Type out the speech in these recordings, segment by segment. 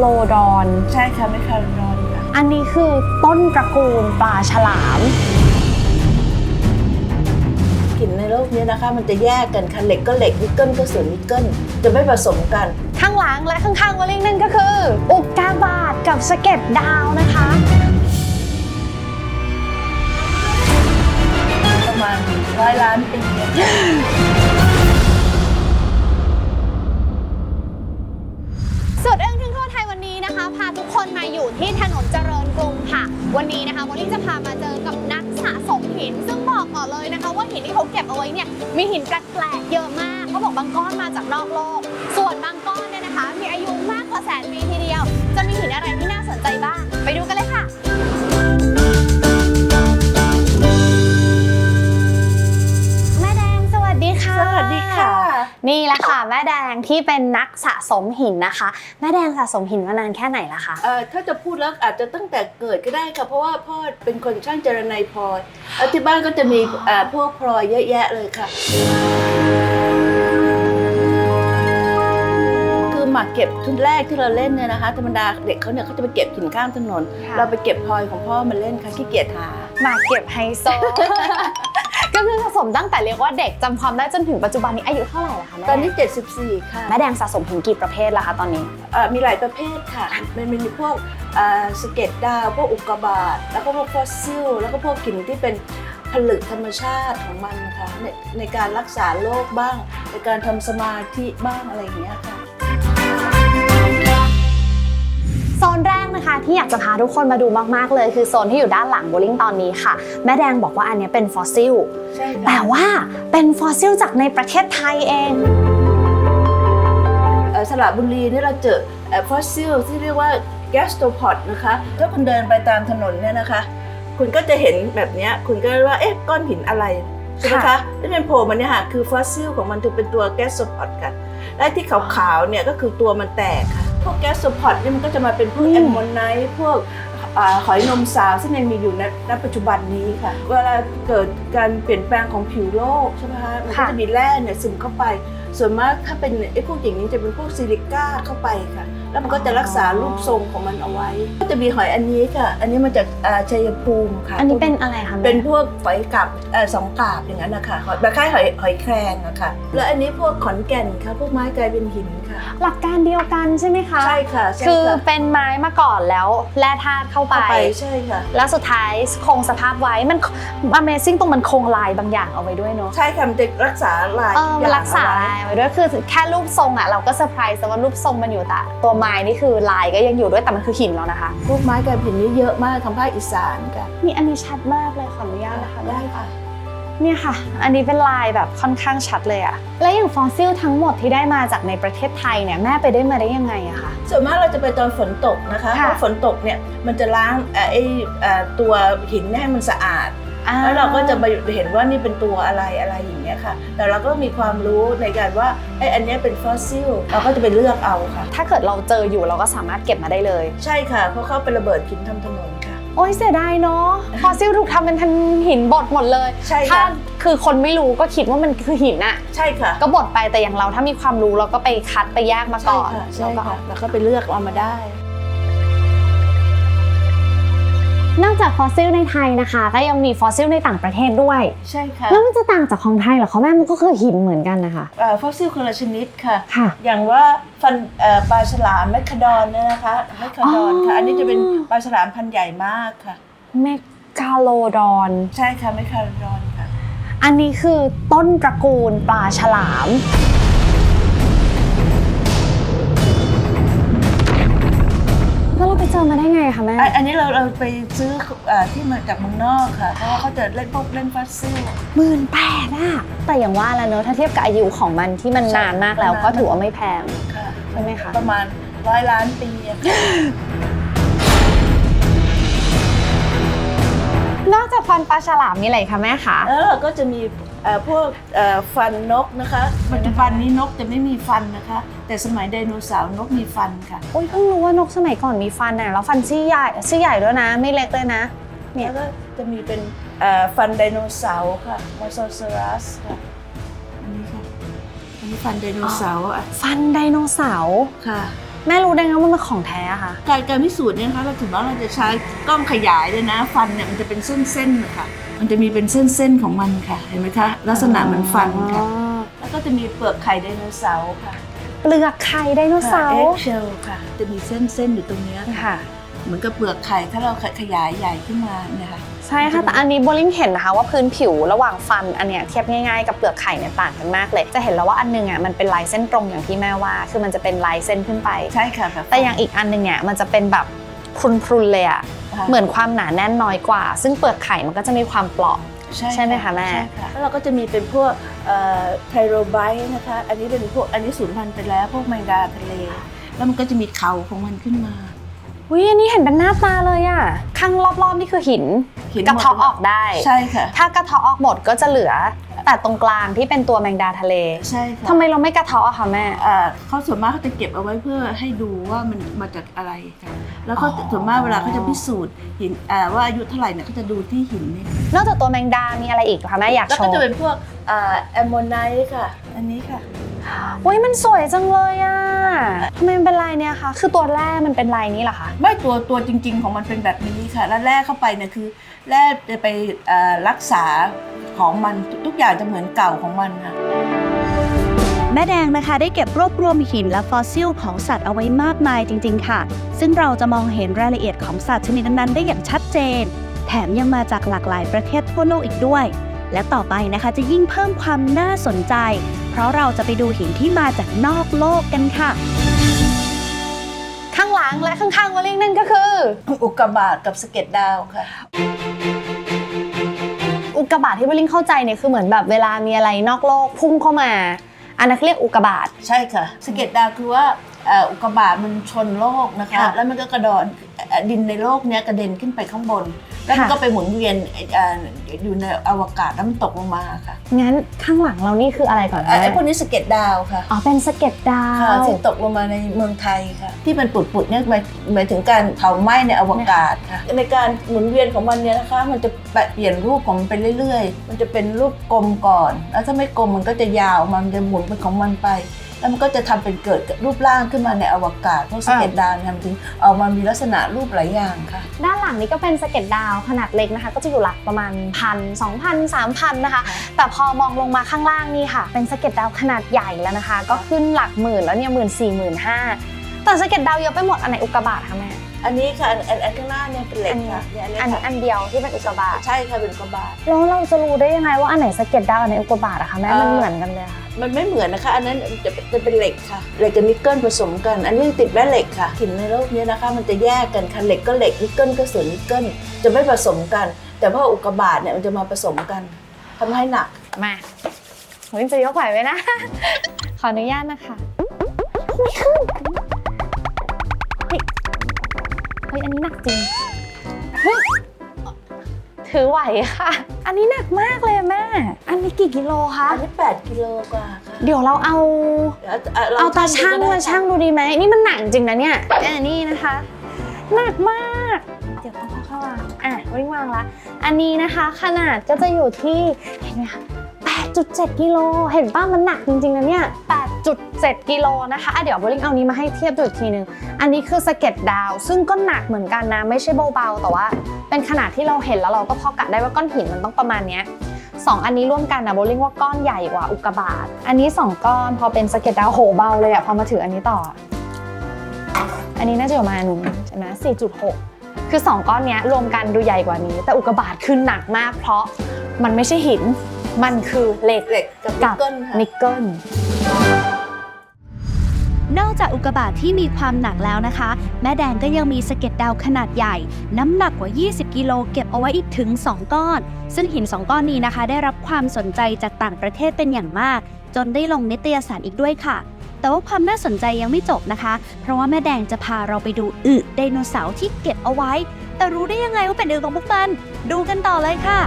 โลดอน ใช่ค่ะไม่คาร์ดอนค่ะอันนี้คือต้นตระกูลปลาฉลาม กลิ่นในโลกนี้นะคะ มันจะแยกกันค่ะเหล็กก็เหล็กนิกเกิลก็ส่วนนิกเกิลจะไม่ผสมกัน ข้างหลังและข้างๆวอลลิงนั่นก็คือ อุกกาบาตกับสะเก็ดดาวนะคะ ประมาณร้อยล้านปีอะค่ะ มีหินแปลกๆเยอะมากเขาบอกบางก้อนมาจากนอกโลก ส่วนบางก้อนเนี่ยนะคะ มีอายุมากกว่าแสนปีทีเดียว จะมีหินอะไรที่น่าสนใจบ้าง แหละค่ะแม่แดงที่เป็นนักสะสมหินนะคะ แม่แดงสะสมหินมานานแค่ไหนละคะเอ่อถ้าจะพูดแล้วอาจจะตั้งแต่เกิดก็ได้ค่ะ เพราะว่าพ่อเป็นคนช่างเจรไนายพลอยแล้วที่บ้านก็จะมีเอ่อพวกพลอยเยอะแยะเลยค่ะ คือหมากเก็บชุดแรกที่เราเล่นเนี่ยนะคะ ธรรมดาเด็กเขาเนี่ยเขาจะไปเก็บหินข้างถนนค่ะเราไปเก็บพลอยของพ่อมาเล่นค่ะขี้เกียจหามาเก็บไฮโซ ก็คือสะสมตั้งแต่เรียกว่าเด็กจำความได้จนถึงปัจจุบันนี้อายุเท่าไหร่ละคะแม่ตอนนี้ 74 ค่ะแม่แดงสะสมหินกี่ประเภทละคะตอนนี้ เอ่อมีหลายประเภทค่ะ มันมีพวกเอ่อสะเก็ตดาว พวกอุกกาบาต แล้วก็พวกฟอสซิล แล้วก็พวกหินที่เป็นผลึกธรรมชาติของมันนะคะในในการรักษาโรคบ้าง ในการทำสมาธิบ้างอะไรอย่างเงี้ยค่ะ โซนแรกนะคะที่อยากจะพาทุกคนมาดูมากๆเลย คือโซนที่อยู่ด้านหลังโบลิ่งตอนนี้ค่ะ แม่แดงบอกว่าอันเนี้ยเป็นฟอสซิลใช่แต่ค่ะว่าเป็นฟอสซิลจากในประเทศไทยเองเอ่อสระบุรีนี่เราเจอฟอสซิลที่เรียกว่าแกสโตพอดนะคะถ้าคุณเดินไปตามถนนเนี่ยนะคะ คุณก็จะเห็นแบบเนี้ยคุณก็ว่าเอ๊ะก้อนหินอะไรใช่ไหมค่ะคะที่เป็นโผล่มาเนี่ยค่ะคือฟอสซิลของมันจะเป็นตัวแกสโตพอดค่ะและที่ขาวๆเนี่ยก็คือตัวมันแตกค่ะ พวกแกสโตพอดเนี่ยมันก็จะมาเป็นพวกอืมแอมโมไนท์พวกอ่าหอยนมสาวซึ่งยังมีอยู่ในณปัจจุบันนี้ค่ะ เวลาเกิดการเปลี่ยนแปลงของผิวโลกใช่ไหมคะมันก็จะมีแร่เนี่ยซึมเข้าไป ส่วนมากถ้าเป็นไอ้พวกอย่างนี้จะเป็นพวกซิลิก้าเข้าไปค่ะ แล้วมันก็จะรักษารูปทรงของมันเอาไว้ ก็จะมีหอยอันนี้ค่ะ อันนี้มาจากอ่าชัยภูมิค่ะ อันนี้เป็นอะไรคะแม่เป็นพวกหอยกาบเอ่อสองกาบอย่างนั้นนะคะหอยแบบคล้ายหอยหอยแครงอะค่ะ แล้วอันนี้พวกขอนแก่นค่ะพวกไม้กลายเป็นหินค่ะ หลักการเดียวกันใช่ไหมคะ ใช่ค่ะใช่คือค่ะเป็นไม้มาก่อนแล้วแร่ธาตุเข้าไป เข้าไปใช่ค่ะ แล้วสุดท้ายคงสภาพไว้มัน Amazing ตรงมันคงลายบางอย่างเอาไว้ด้วยเนอะใช่ค่ะมันจะรักษาลายเอทุอกอมันย่างรักษาเอไว้ ลายไว้ด้วยคือแค่รูปทรงอะเราก็เซอร์ไพรส์แต่ว่ารูปทรงมันอยู่แต่ตัวไม้นี่คือลายก็ยังอยู่ด้วยแต่มันคือหินแล้วนะคะพวกไม้กลายเป็นหินนี่เยอะมากทางภาคอีสานค่ะนี่อันนี้ชัดมากเลยขออนุญาตนะคะได้ค่ะเนี่ยค่ะ อันนี้เป็นลายแบบค่อนข้างชัดเลยอะแล้วอย่างฟอสซิลทั้งหมดที่ได้มาจากในประเทศไทยเนี่ยแม่ไปได้มาได้ยังไงอะคะส่วนมากเราจะไปตอนฝนตกนะคะค่ะเพราะฝนตกเนี่ยมันจะล้างเอ่อไอ้เอ่อตัวหินเนี่ยให้มันสะอาด อ่แล้วเราก็จะไปเห็นว่านี่เป็นตัวอะไรอะไรอย่างเงี้ยค่ะ แต่เราก็มีความรู้ในการว่าไอ้อันเนี้ยเป็นฟอสซิลเราก็จะไปเลือกเอาค่ะ ถ้าเกิดเราเจออยู่เราก็สามารถเก็บมาได้เลย ใช่ค่ะ เพราะเขาไประเบิดหินทำถนนค่ะ โอ้ยเสียดายเนาะฟอสซิลถูกทำเป็นทันหินบดหมดเลยใช่ถ้าค่ะ คือคนไม่รู้ก็คิดว่ามันคือหินอะใช่ค่ะก็บดไปแต่อย่างเราถ้ามีความรู้เราก็ไปคัดไปแยกมาใช่ก่อนค่ะใช่แล้วก็ค่ะแล้วก็ไปเลือกเอามาได้ นอกจากฟอสซิลในไทยนะคะ ก็ยังมีฟอสซิลในต่างประเทศด้วย ใช่ค่ะแล้วมันจะต่างจากของไทยเหรอคะแม่มันก็คือหินเหมือนกันนะคะเอ่อฟอสซิลคนละชนิดค่ะค่ะอย่างว่าฟันเอ่อปลาฉลามแมคคาดอนเนี่ยนะคะแมคคาดอนค่ะอ๋ออัอันนี้จะเป็นปลาฉลามพันธุ์ใหญ่มากค่ะเมกาโลดอนใช่ค่ะแมคคาดอนค่ะ อันนี้คือต้นตระกูลปลาฉลาม ไปเจอมาได้ไงคะแม่อันอันนี้เราเราไปซื้อเอ่อที่มาจากเมืองนอกค่ะ เพราะว่าเขาจะเล่นพวกเล่นฟอสซิล หมื่นแปดอะแต่อย่างว่าแล้วเนอะถ้าเทียบกับอายุของมันที่มันใช่นานมากแล้ว นาน ก็ถือว่าไม่แพง ค่ะใช่ไหมคะ ประมาณร้อยล้านปีอะค่ะนอกจากฟันปลาฉลามมีอะไรคะแม่คะ แล้วเราก็จะมี เอ่อพวกเอ่อฟันนกนะคะปัจจุบันนี้นกจะไม่มีฟันนะคะ แต่สมัยไดโนเสาร์นกมีฟันค่ะ โอ้ยเพิ่งรู้ว่านกสมัยก่อนมีฟันน่ะแล้วฟันซี่ใหญ่ซี่ใหญ่ด้วยนะ ไม่เล็กเลยนะ เนี่ย แล้วก็จะมีเป็นเอ่อฟันไดโนเสาร์ค่ะมอสซอรัสค่ะอันนี้ค่ะอันนี้ฟันไดโนเสาร์อะฟันไดโนเสาร์ค่ะ แม่รู้ได้ไงว่ามันเป็นของแท้อะคะการการพิสูจน์เนี่ยนะคะเราถึงว่าเราจะใช้กล้องขยายเลยนะ ฟันเนี่ยมันจะเป็นเส้นๆนะคะมันจะมีเป็นเส้นๆของมันค่ะ เห็นไหมคะ ลักษณะเหมือนฟันค่ะ แล้วก็จะมีเปลือกไข่ไดโนเสาร์ค่ะเปลือกไข่ไดโนเสาเอ็ร์กเชลค่ะ จะมีเส้นๆอยู่ตรงเนี้ยค่ะค่ะ เหมือนกับเปลือกไข่ถ้าเราขยายใหญ่ขึ้นมาเนี่ยค่ะใช่ค่ะแต่อันนี้โบลิ่งเห็นนะคะว่าพื้นผิวระหว่างฟันอันเนี้ยเทียบง่ายๆกับเปลือกไข่เนี่ยต่างกันมากเลย จะเห็นแล้วว่าอันหนึงอะมันเป็นลายเส้นตรงอย่างที่แม่ว่า คือมันจะเป็นลายเส้นขึ้นไปใช่ค่ะแบบแต่อย่างอีกอันหนึงเนี่ยมันจะเป็นแบบพรุนๆเลยอะค่ะเหมือนความหนาแน่นน้อยกว่า ซึ่งเปลือกไข่มันก็จะมีความเปราะใช่ไหมคะแม่ใช่ค่ะแล้วเราก็จะมีเป็นพวกไทโรไบต์นะคะ อันนี้เป็นพวกอันนี้สูญพันธุ์ไปแล้วพวกแมงดาทะเล แล้วมันก็จะมีเขาของมันขึ้นมา อุ้ยอันนี้เห็นเป็นหน้าตาเลยอะข้างรอบๆนี่คือหินหินหมด กระเทาะออกได้ ใช่ค่ะ ถ้ากระเทาะออกหมดก็จะเหลือ แต่ตรงกลางที่เป็นตัวแมงดาทะเลใช่ค่ะทำไมเราไม่กระเทาะอะคะแม่ อ่าเขาส่วนมากเขาจะเก็บเอาไว้เพื่อให้ดูว่ามันมาจากอะไรค่ะแล้วเขาอ๋อ ส่วนมากเวลาเขาจะพิสูจน์หินอ่าว่าอายุเท่าไหร่เนี่ยเขาจะดูที่หินเนี่ยนอกจากตัวแมงดามีอะไรอีกคะแม่อยากแล้วโชก็ว์จะเป็นพวกแอมโมไนท์ค่ะ อันนี้ค่ะ อุ้ยมันสวยจังเลยอะทำไมมันเป็นลายเนี่ยคะ คือตัวแรกมันเป็นลายนี้เหรอคะ ไม่ตัวตัวจริง ๆ ของมันเป็นแบบนี้ค่ะ แล้วแร่เข้าไปเนี่ยคือแร่จะไปเอ่อรักษาของมันทุกอย่างจะเหมือนเก่าของมันค่ะ แม่แดงนะคะได้เก็บรวบรวมหินและฟอสซิลของสัตว์เอาไว้มากมายจริง ๆ ค่ะ ซึ่งเราจะมองเห็นรายละเอียดของสัตว์ชนิดนั้นๆได้อย่างชัดเจน แถมยังมาจากหลากหลายประเทศทั่วโลกอีกด้วย และต่อไปนะคะจะยิ่งเพิ่มความน่าสนใจเพ ราะเราจะไปดูหินที่มาจากนอกโลกกันค่ะ ข้างหลังและข้างๆวอลลิงนั่นก็คือ อุกกาบาตกับสะเก็ดดาวค่ะ อุกกาบาตที่วอลลิงเข้าใจเนี่ยคือเหมือนแบบเวลามีอะไรนอกโลกพุ่งเข้ามา อันนั้นเขาเรียกอุกกาบาต ใช่ค่ะสะเก็ดดาวคือว่าเอ่ออุกกาบาตมันชนโลกนะคะ ค่ะ แล้วมันก็กระดอนเอ่อดินในโลกเนี้ยกระเด็นขึ้นไปข้างบน แล้วมันค่ะก็ไปหมุนเวียนเอ่ออยู่ในอวกาศแล้วมันตกลงมาค่ะ งั้นข้างหลังเรานี่คืออะไรก่อนเอ่อแม่ไอ้พวกนี้สะเก็ดดาวค่ะอ๋อเป็นสะเก็ดดาค่ะวที่ตกลงมาในเมืองไทยค่ะ ที่มันปุดๆเนี่ยหมายหมายถึงการเผาไหม้ในอวกาศค่ะ ในการหมุนเวียนของมันเนี่ยนะคะ มันจะเปลี่ยนรูปของมันไปเรื่อย ๆ มันจะเป็นรูปกลมก่อน แล้วถ้าไม่กลมมันก็จะยาวมันจะหมุนเป็นของมันไป แล้วมันก็จะทำเป็นเกิดรูปร่างขึ้นมาในอวกาศพวกสะเก็ดดาวเนี่ยมันถึงออกมามีลักษณะรูปหลายอย่างค่ะ ด้านหลังนี้ก็เป็นสะเก็ดดาวขนาดเล็กนะคะ ก็จะอยู่หลักประมาณพันสองพันสามพันนะคะ แต่พอมองลงมาข้างล่างนี่ค่ะ เป็นสะเก็ดดาวขนาดใหญ่แล้วนะคะ ก็ขึ้นหลักหมื่นแล้วเนี่ยหมื่นสี่หมื่นห้าแต่สะเก็ดดาวเยอะไปหมดอันไหนอุกกาบาตคะแม่อันนี้ค่ะอันอันอันข้างหน้าเนี่ยเป็นเหล็กค่ะเนี่ยอันเยอัค่ะนเดียวที่เป็นอุกกาบาตใช่ค่ะเป็นอุกกาบาตแล้วเราจะรู้ได้ยังไงว่าอันไหนสะเก็ดดาวอันไหนอุกกาบาตอะคะแม่เอ่อมันเหมือนกันเลยค่ะ มันไม่เหมือนนะคะ อันนั้นจะเป็นจะเป็นเหล็กค่ะเหล็กกับนิกเกิลผสมกัน อันนี้ติดแม่เหล็กค่ะหินในโลกนี้นะคะ มันจะแยกกันค่ะเหล็กก็เหล็กนิกเกิลก็ส่วนนิกเกิลจะไม่ผสมกัน แต่พออุกกาบาตเนี่ยมันจะมาผสมกันทำให้หนัก มาวินจะยกไหวไหมนะ ขออนุญาตนะคะไม่ขึ้นเฮ้ยเฮ้ยอันนี้หนักจริง ถือไหวค่ะ อันนี้หนักมากเลยอะแม่ อันนี้กี่กิโลคะ อันนี้8กิโลกว่าค่ะเดี๋ยวเราเอาเดี๋ยวอะลเอาตาช่างดูก็ได้มาช่างดูดีไหม นี่มันหนักจริงนะเนี่ยอันนี้นะคะ หนักมาก เดี๋ยวต้องเข้าวางอะวิ่งวางละ อันนี้นะคะ ขนาดก็จะอยู่ที่ เห็นไหมคะ8.7กิโล เห็นป้ามันหนักจริงๆนะเนี่ย 8.7 กิโลนะคะอะเดี๋ยวโบลิ่งเอานี้มาให้เทียบดูอีกทีหนึง อันนี้คือสะเก็ดดาว ซึ่งก็หนักเหมือนกันนะ ไม่ใช่เบาๆ แต่ว่า เป็นขนาดที่เราเห็นแล้วเราก็พอกะได้ว่าก้อนหินมันต้องประมาณเนี้ยสองอันนี้ร่วมกันนะโบลิ่งว่าก้อนใหญ่กว่าอุกกาบาต อันนี้สองก้อนพอเป็นสะเก็ดดาวโหเบาเลยอะพอมาถืออันนี้ต่อ อันนี้น่าจะอยู่ประมาณใช่ไหม4.6 คือ 2 ก้อนเนี้ยรวมกันดูใหญ่กว่านี้ แต่อุกกาบาตคือหนักมาก เพราะมันไม่ใช่หิน มันคือเหล็กเหล็กกับนิกักบเกิลค่ะ นอกจากอุกกาบาตที่มีความหนักแล้วนะคะ แม่แดงก็ยังมีสะเก็ดดาวขนาดใหญ่ น้ำหนักกว่า 20 กิโลเก็บเอาไว้อีกถึง 2 ก้อน ซึ่งหิน 2 ก้อนนี้นะคะ ได้รับความสนใจจากต่างประเทศเป็นอย่างมาก จนได้ลงนิตยสารอีกด้วยค่ะ แต่ว่าความน่าสนใจยังไม่จบนะคะ เพราะว่าแม่แดงจะพาเราไปดูอึไดโนเสาร์ที่เก็บเอาไว้ แต่รู้ได้ยังไงว่าเป็นอึของพวกมันดูกันต่อเลยค่ะ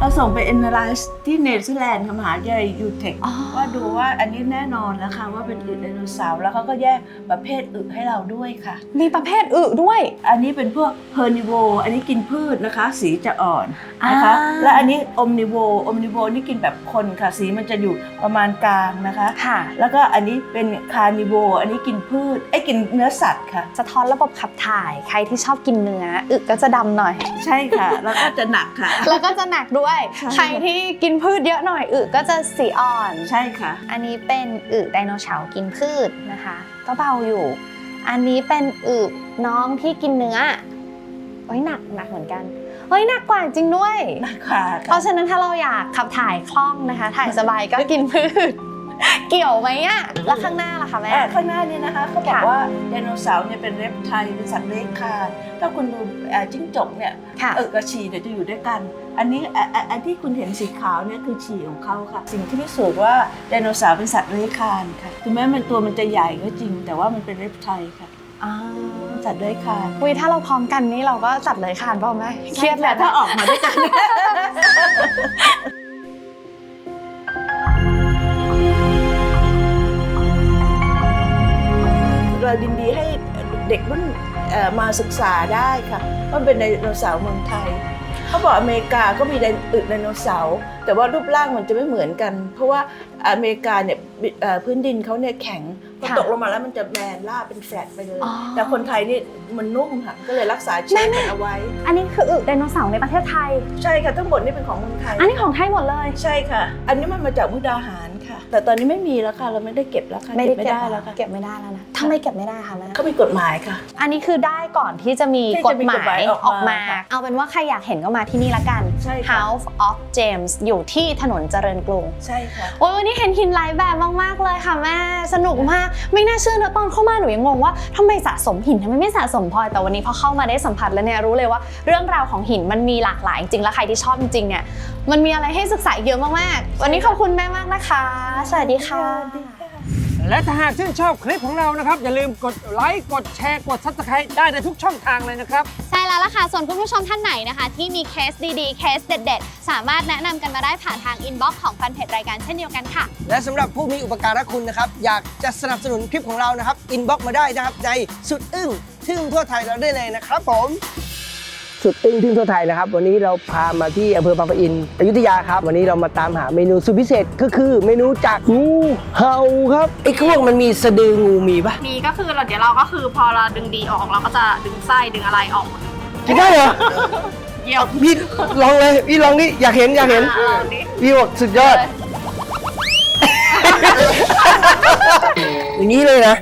เราส่งไป analyze ที่เนเธอร์แลนด์ค่ะมหาวิทยาลัยยูเทคอ๋อ ว่าดูว่าอันนี้แน่นอนแล้วค่ะว่าเป็นอึไดโนเสาร์แล้วเขาก็แยกประเภทอึให้เราด้วยค่ะ มีประเภทอึด้วย อันนี้เป็นพวกเฮอร์นิโวอันนี้กินพืชนะคะ สีจะอ่อนนะคะ อ่า และอันนี้อมนิโวอมนิโวนี่กินแบบคนค่ะ สีมันจะอยู่ประมาณกลางนะคะ ค่ะ แล้วก็อันนี้เป็นคาร์นิโวอันนี้กินพืชไอ้ยกินเนื้อสัตว์ค่ะ สะท้อนระบบขับถ่าย ใครที่ชอบกินเนื้อ อึก็จะดำหน่อย ใช่ค่ะ แล้วก็จะหนักค่ะ แล้วก็จะหนักด้วยใช่ใครที่กินพืชเยอะหน่อยอึก็จะสีอ่อน ใช่ค่ะ อันนี้เป็นอึไดโนเสาร์กินพืชนะคะ ก็เบาอยู่ อันนี้เป็นอึน้องที่กินเนื้อเฮ้ยหนักหนักเหมือนกันเฮ้ยหนักกว่าจริงด้วยหนักค่ะเพราะฉะนั้นถ้าเราอยากขับถ่ายคล่องนะคะ ถ่ายสบายก็กินพืช เกี่ยวไหมอะแล้วข้างหน้าล่ะคะแม่ อ่าข้างหน้านี้นะคะเขาบอกค่ะ ว่าไดโนเสาร์เนี่ยเป็นเรปไทล์เป็นสัตว์เลื้อยคลานถ้าคุณดูเอ่อจิ้งจกเนี่ยค่ะ เออกระฉี่เดี๋ยวจะอยู่ด้วยกัน อันนี้อะอะอันที่คุณเห็นสีขาวเนี่ยคือฉี่ของเขาค่ะ สิ่งที่พิสูจน์ว่าไดโนเสาร์เป็นสัตว์เลื้อยคลานค่ะถึงแม้มันตัวมันจะใหญ่ก็จริง แต่ว่ามันเป็นเรปไทล์ค่ะอ่าสัตว์เลื้อยคลานอุ้ยถ้าเราพร้อมกันนี่เราก็จัดเลยคานเปล่าแม่เครียดใช่แหค่ะละ ถ้าออกมาด้วยกัน เด็กรุ่นเอ่อมาศึกษาได้ค่ะว่าเป็นไดโนเสาร์เมืองไทยเขาบอกอเมริกาก็มีไดอึไดโนเสาร์แต่ว่ารูปร่างมันจะไม่เหมือนกัน เพราะว่าอเมริกาเนี่ยบิเอ่อพื้นดินเขาเนี่ยแข็งพอตกลงมาแล้วมันจะแบนราบเป็นแฟลตไปเลยอ๋อแต่คนไทยนี่มันนุ่มค่ะก็เลยรักษาเชฟมันเอาไว้ อันนี้คืออึไดโนเสาร์ในประเทศไทย ใช่ค่ะทั้งหมดนี่เป็นของเมืองไทย อันนี้ของไทยหมดเลย ใช่ค่ะ อันนี้มันมาจากมุกดาหารค่ะ แต่ตอนนี้ไม่มีแล้วค่ะเราไม่ได้เก็บแล้วค่ะไม่ได้ไม่เก็บได้แล้วค่ะเก็บไม่ได้แล้วนะทำไมเก็บไม่ได้คะแม่เขามีกฎหมายค่ะ อันนี้คือได้ก่อนที่จะมีที่กจะฎมีหกฎหมามายยออออกกมามาค่ะเอาเป็นว่าใครอยากเห็นก็มาที่นี่ละกันใช่ค่ะ House of James อยู่ที่ถนนเจริญกรุงใช่ค่ะโอ้ยวันนี้เห็นหินหลายแบบมากๆเลยค่ะแม่สนุกมากไม่น่าเชื่อนะตอนเข้ามาหนูยังงงว่าทำไมสะสมหินทำไมไม่สะสมพลอยแต่วันนี้พอเข้ามาได้สัมผัสแล้วเนี่ยรู้เลยว่าเรื่องราวของหินมันมีหลากหลายจริงแล้วใครที่ชอบจริงๆเนี่ยมันมีอะไรให้ศึกษาเยอะมากๆวันนี้ขอบคุณแม่มากนะคะสวัสดีค่ะ และถ้าหากชื่นชอบคลิปของเรานะครับ อย่าลืมกดไลค์ กดแชร์ กด Subscribe ได้ในทุกช่องทางเลยนะครับ ใช่แล้วล่ะค่ะ ส่วนคุณผู้ชมท่านไหนนะคะ ที่มีเคสดีๆ เคสเด็ด ๆ สามารถแนะนำกันมาได้ผ่านทางอินบ็อกซ์ของแฟนเพจรายการเช่นเดียวกันค่ะ และสำหรับผู้มีอุปการะคุณนะครับ อยากจะสนับสนุนคลิปของเรานะครับ อินบ็อกมาได้นะครับ ในสุดอึ้งทึ่งทั่วไทยเราได้เลยนะครับผม สุดตึ้งทึ่งทั่วไทยนะครับ วันนี้เราพามาที่อำเภอบางปะอินอยุธยาครับ วันนี้เรามาตามหาเมนูสุดพิเศษก็คือเมนูจากงูเห่าครับไอ้ขวงมันมีสะดืองูมีปะมีก็คือเราเดี๋ยวเราก็คือพอเราดึงดีออกเราก็จะดึงไส้ดึงอะไรออกหมดกินได้เหรอเยี่ยมพี่ลองเลยพี่ลองนี่อยากเห็นอยากเห็นอะลองดิพี่บอกสุดยอด อย่างนี้เลยนะ